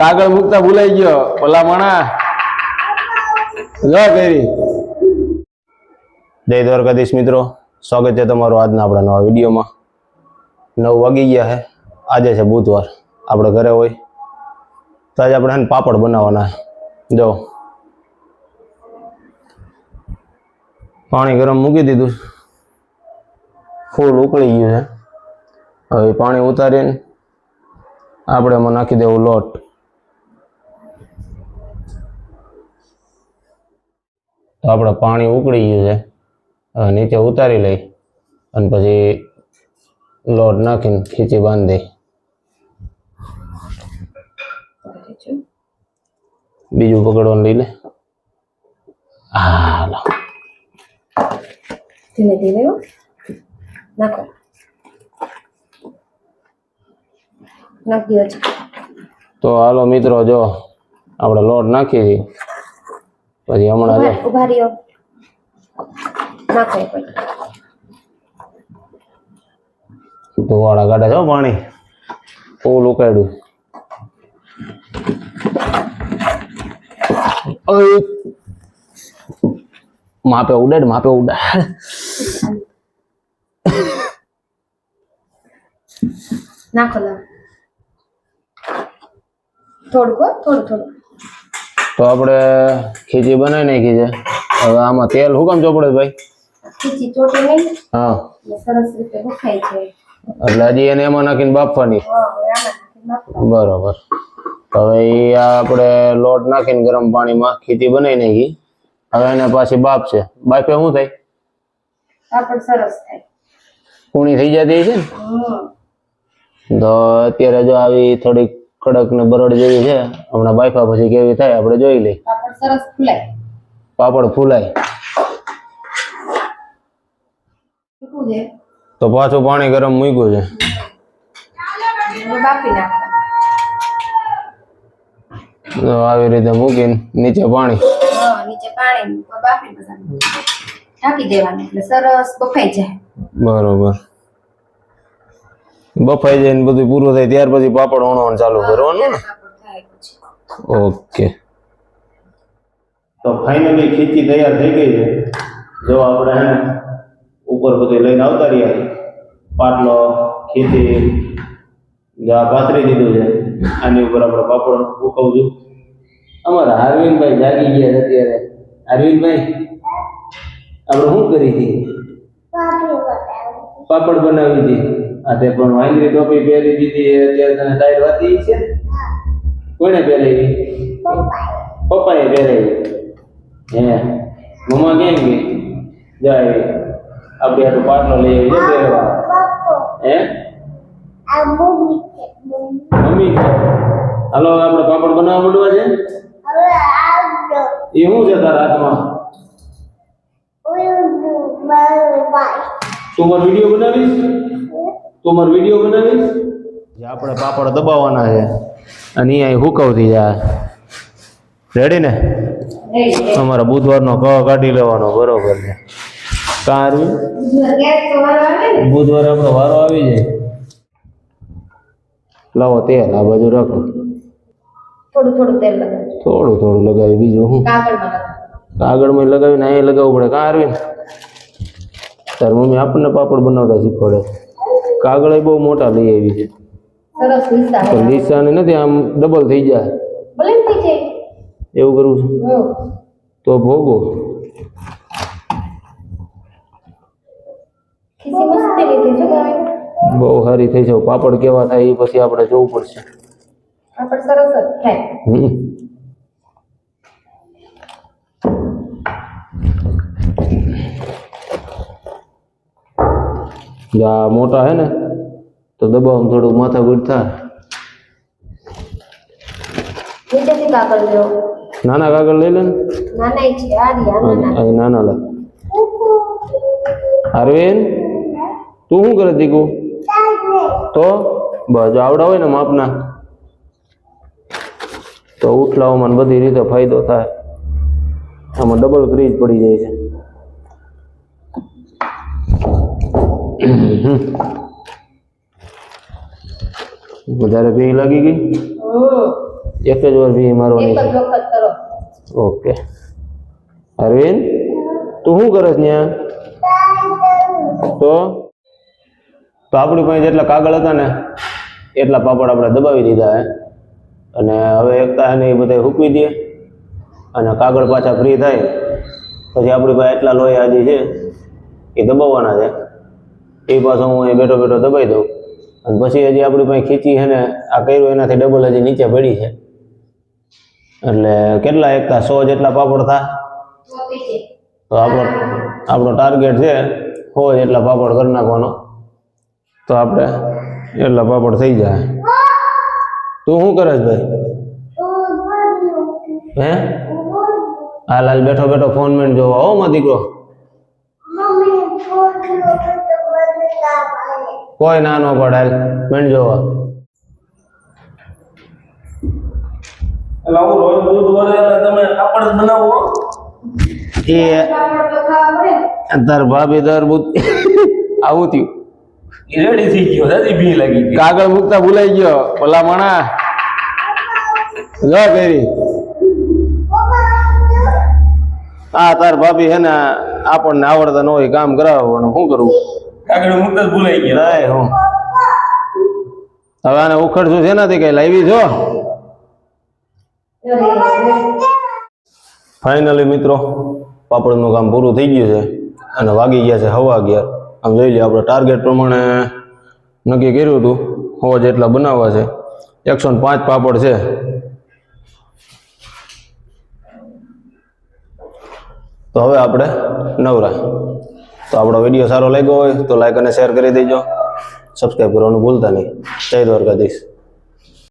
આગળ મૂકતા ભૂલાઈ ગયો. ઓલા માણા કરી. જય દ્વારકાધીશ મિત્રો. સ્વાગત છે તમારું આજના આપણા નવા વિડીયોમાં. નવ વાગી ગયા છે આજે છે બુધવાર. આપણે ઘરે હોય. તો આજે આપણે પાપડ બનાવવાના. જો. પાણી ગરમ મૂકી દીધું ફૂલ ઉકળી ગયું છે. હવે પાણી ઉતારીને આપણે એમાં નાખી દેવું લોટ. તો આપણે પાણી ઉકળી ગયું છે. નીચે ઉતારી લઈ અને પછી લોટ નાખીને ખીચી બાંધી. દઈ બીજું પકડવાનું લઈ લે. હાલો. ધીમે ધીમે નાખો. નાખી તો હાલો મિત્રો જો આપણે લોટ નાખી દઈએ પછી હમણાં ઊભા રહ્યો. નાખો ધોવાળા કાઢે છે પાણી. ફૂલ ઉકાળ્યું. માપે ઉડાડ માપે ઉડાડ. નાખો થોડુંક થોડું થોડું તો આપણે ખીચી બનાવી નાખી છે. હવે આમાં તેલ શું કામ ચોપડે ભાઈ? ખીચી ચોટે નહીં હા. સરસ રીતે છે. એટલે હજી એને એમાં નાખીને બાફવાની. બરોબર. હવે એ આપણે લોટ નાખીને ગરમ પાણીમાં ખીચી બનાવી નાખી. હવે એને પાછી બાફે શું થાય? સરસ થાય. કૂણી થઈ જતી છે ને? તો અત્યારે જો આવી થોડીક કડક ને બરડ જેવી છે. હમણાં બાફા પછી કેવી થાય આપણે જોઈ લઈ પાપડ સરસ ફૂલાય. પાપડ ફૂલાય. તો પાછું પાણી ગરમ મૂક્યું છે. તો આવી રીતે મૂકીને નીચે પાણી. નીચે પાણી બાફી દેવાનું એટલે સરસ બફાઈ જાય. બરોબર. બફાઈ જાય ને બધું પૂરું થાય ત્યાર પછી પાપડ વણવાનું ચાલુ કરવાનું ને? પાપડ થાય પછી. ઓકે. તો ફાઇનલી ખીચી તૈયાર થઈ ગઈ છે. જો આપણે હે ને ઉપર બધું લઈને આવતા રહ્યા પાટલો ખીચી જો આ પાથરી દીધું છે આની ઉપર આપણે પાપડ ઉકવશું અમારા અરવિંદભાઈ જાગી ગયા છે અત્યારે. અરવિંદભાઈ આપણે શું કરી હતી? પાપડ બનાવી. હતી આ તે પણ વાંદરી ટોપી પહેરી દીધી. એ અત્યારે તને ટાઈટ વાતી છે? કોને પહેરાવી? પપ્પાએ. પહેરાવી. હે. મમ્મા કેમ ગઈ? જાય. આપણે આટલો પાટલો લઈ આવી પહેરવા. હે? મમ્મી હાલો આપણે પાપડ બનાવવા માંડવા છે? એ શું છે તારા હાથમાં? તું મારો વીડિયો બનાવીશ? તું મારો વીડિયો બનાવીશ? જે આપણે પાપડ દબાવવાના છે. અને અહીંયા હુકવતી જાય રેડી ને? અમારા બુધવારનો ક કાઢી લેવાનો બરોબર છે. કાં ગેસ તો વારો આવે ને? બુધવારે આપણો વારો આવી જાય. લાવો તેલ આ બાજુ રાખો. થોડું થોડું તેલ લગાવજો. થોડું થોડું લગાવી બીજું હું? કાગળમાં કાગળમાં લગાવીને અહીંયા લગાવવું પડે. કાં આરવીને તાર મમ્મી આપણને પાપડ બનાવતા શીખવાડે કાગળ બહુ મોટા લઈ આવી છે. તો લીસાને નથી આમ ડબલ થઈ જાય. એવું કરવું છે. તો ભોગો. બહુ સારી થઈ છે પાપડ કેવા થાય એ પછી આપણે જોવું પડશે. પાપડ સરસ જ થાય. જો આ મોટા હે ને તો દબાવવામાં થોડુંક માથાકૂટ થાય. નાના કાગળ લઈ લે ને. નાના. લે. અરવિંદ તું શું કરે દીકુ? તો બસ આવડા હોય ને માપના તો ઉઠલાવમાં બધી રીતે ફાયદો થાય. આમાં ડબલ ક્રીજ પડી જાય છે. વધારે ભી લાગી ગઈ? એક જ વાર વી મારવાની છે. ઓકે. અરવિંદ તું શું કરે છે ત્યાં તો? તો આપણી પાસે જેટલા કાગળ હતા ને એટલા પાપડ આપણે દબાવી દીધા હે. અને હવે એકતા એને એ બધા હૂકવી દે. અને કાગળ પાછા ફ્રી થાય. પછી આપણી પાસે એટલા લોહી આદિ છે એ દબાવવાના છે. એ પાછો હું એ બેઠો બેઠો દબાઈ દઉં. અને પછી હજી આપણી પાસે ખીચી છે ને, આ કર્યું એનાથી ડબલ હજી નીચે પડી છે. એટલે કેટલા એકતા સો જેટલા પાપડ થાય તો આપણો આપણો ટાર્ગેટ છે સો જેટલા પાપડ કરી નાખવાનો. તો આપણે એટલા પાપડ થઈ જાય. તું શું કરે છે ભાઈ? હે? હા લાલ બેઠો બેઠો ફોન મેન જોવા હો માં કોઈ ના નો પડે મેં જોવા રોજ તમે પાપડ બનાવો એ તાર ભાભી દર આવું થયું. રેડી થઈ ગયો દાદી ભી લાગી કાગળ મૂકતા ભૂલાઈ ગયો. ઓલા મણા. જો ફેરી હા તાર ભાભી હે ને આપણને આવડતા ન હોય કામ કરાવવાનું શું કરવું કાગળ મુકતા જ ભૂલાઈ ગયા. લાય હું. હવે આને ઉખડશું છે નથી કઈ? લાવી છો ફાઇનલી મિત્રો પાપડનું કામ પૂરું થઈ ગયું છે. અને વાગી ગયા છે હવા અગિયાર. આમ જોઈ લઈએ આપણે ટાર્ગેટ પ્રમાણે નક્કી કર્યું હતું. હવા જેટલા બનાવવા છે. એકસો ને પાંચ પાપડ છે. તો હવે આપણે નવરા. તો આપણો વીડિયો સારો લાગ્યો હોય તો લાઈક અને શેર કરી દેજો. સબસ્ક્રાઈબ કરવાનું ભૂલતા નહીં. જય દ્વારકાધીશ.